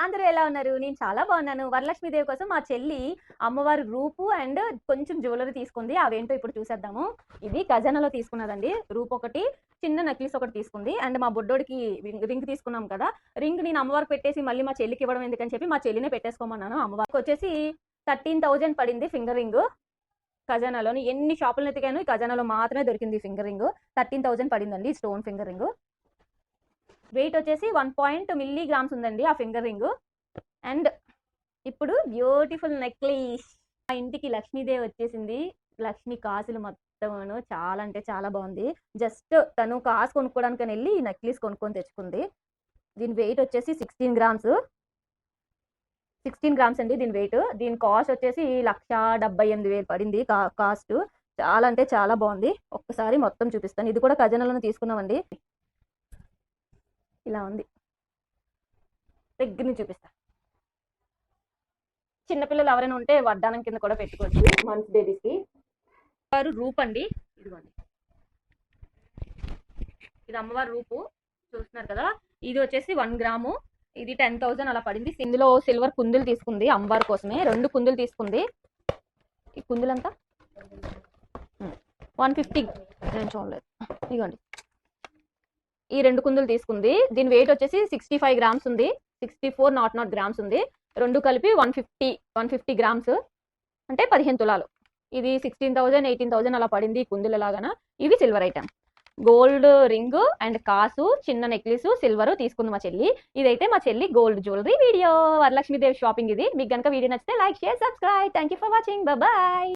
అందరూ ఎలా ఉన్నారు? నేను చాలా బాగున్నాను. వరలక్ష్మీదేవి కోసం మా చెల్లి అమ్మవారి రూపు అండ్ కొంచెం జ్యువెలరీ తీసుకుంది. అవేంటో ఇప్పుడు చూసేద్దాము. ఇది ఖజానాలో తీసుకున్నదండి. రూపు ఒకటి చిన్న నెక్లెస్ ఒకటి తీసుకుంది. అండ్ మా బుడ్డోడికి రింగ్- రింగ్ తీసుకున్నాం కదా. రింగ్ నేను అమ్మవారికి పెట్టేసి మళ్ళీ మా చెల్లికి ఇవ్వడం ఎందుకని చెప్పి మా చెల్లినే పెట్టేసుకోమన్నాను. అమ్మవారికి వచ్చేసి థర్టీన్ థౌజండ్ పడింది ఫింగర్ రింగ్. ఖజానాలోని ఎన్ని షాపులను ఎతికాను ఈ ఖజానాలో మాత్రమే దొరికింది ఫింగర్ రింగ్. థర్టీన్ థౌజండ్ పడిందండి స్టోన్ ఫింగర్ రింగ్. వెయిట్ వచ్చేసి వన్ పాయింట్ మిల్లీ గ్రామ్స్ ఉందండి ఆ ఫింగర్ రింగ్ అండ్ ఇప్పుడు బ్యూటిఫుల్ నెక్లెస్ మా ఇంటికి లక్ష్మీదేవి వచ్చేసింది. లక్ష్మి కాసులు మొత్తమును చాలా అంటే చాలా బాగుంది. జస్ట్ తను కాసు కొనుక్కోవడానికి వెళ్ళి ఈ నెక్లెస్ కొనుక్కొని తెచ్చుకుంది. దీని వెయిట్ వచ్చేసి సిక్స్టీన్ గ్రామ్స్ సిక్స్టీన్ గ్రామ్స్ అండి దీని వెయిట్ దీని కాస్ట్ వచ్చేసి లక్ష డెబ్బై ఎనిమిది వేలు పడింది కా- కాస్ట్ చాలా అంటే చాలా బాగుంది. ఒక్కసారి మొత్తం చూపిస్తాను. ఇది కూడా ఖజానాలను తీసుకున్నామండి ఇలా ఉంది. దగ్గర నుంచి చూపిస్తా చిన్నపిల్లలు ఎవరైనా ఉంటే వడ్డానం కింద కూడా పెట్టుకోవచ్చు. మంత్స్ బేబీస్కి వారు రూప్ అండి ఇదిగోండి. ఇది అమ్మవారి రూపు. చూస్తున్నారు కదా? ఇది వచ్చేసి వన్ గ్రాము. ఇది టెన్ థౌజండ్ అలా పడింది. ఇందులో సిల్వర్ కుందులు తీసుకుంది అమ్మవారి కోసమే. రెండు కుందులు తీసుకుంది. ఈ కుందులంతా? One fifty. నేను చూడలేదు. ఇదిగోండి. ఈ రెండు కుందులు తీసుకుంది. దీని వెయిట్ వచ్చేసి సిక్స్టీ ఫైవ్ గ్రామ్స్ ఉంది. Sixty four nought nought grams ఉంది. రెండు కలిపి one fifty one fifty grams అంటే పదిహేను తులాలు. ఇది సిక్స్టీన్ థౌజండ్ ఎయిటీన్ థౌజండ్ అలా పడింది ఈ కుందులు లాగాన ఇవి silver item gold ring and కాసు చిన్న నెక్లెస్ సిల్వర్ తీసుకుంది మా చెల్లి. ఇదైతే మా చెల్లి gold jewellery video Varalakshmidevi shopping ఇది. మీకు కనుక వీడియో నచ్చితే like share subscribe thank you for watching bye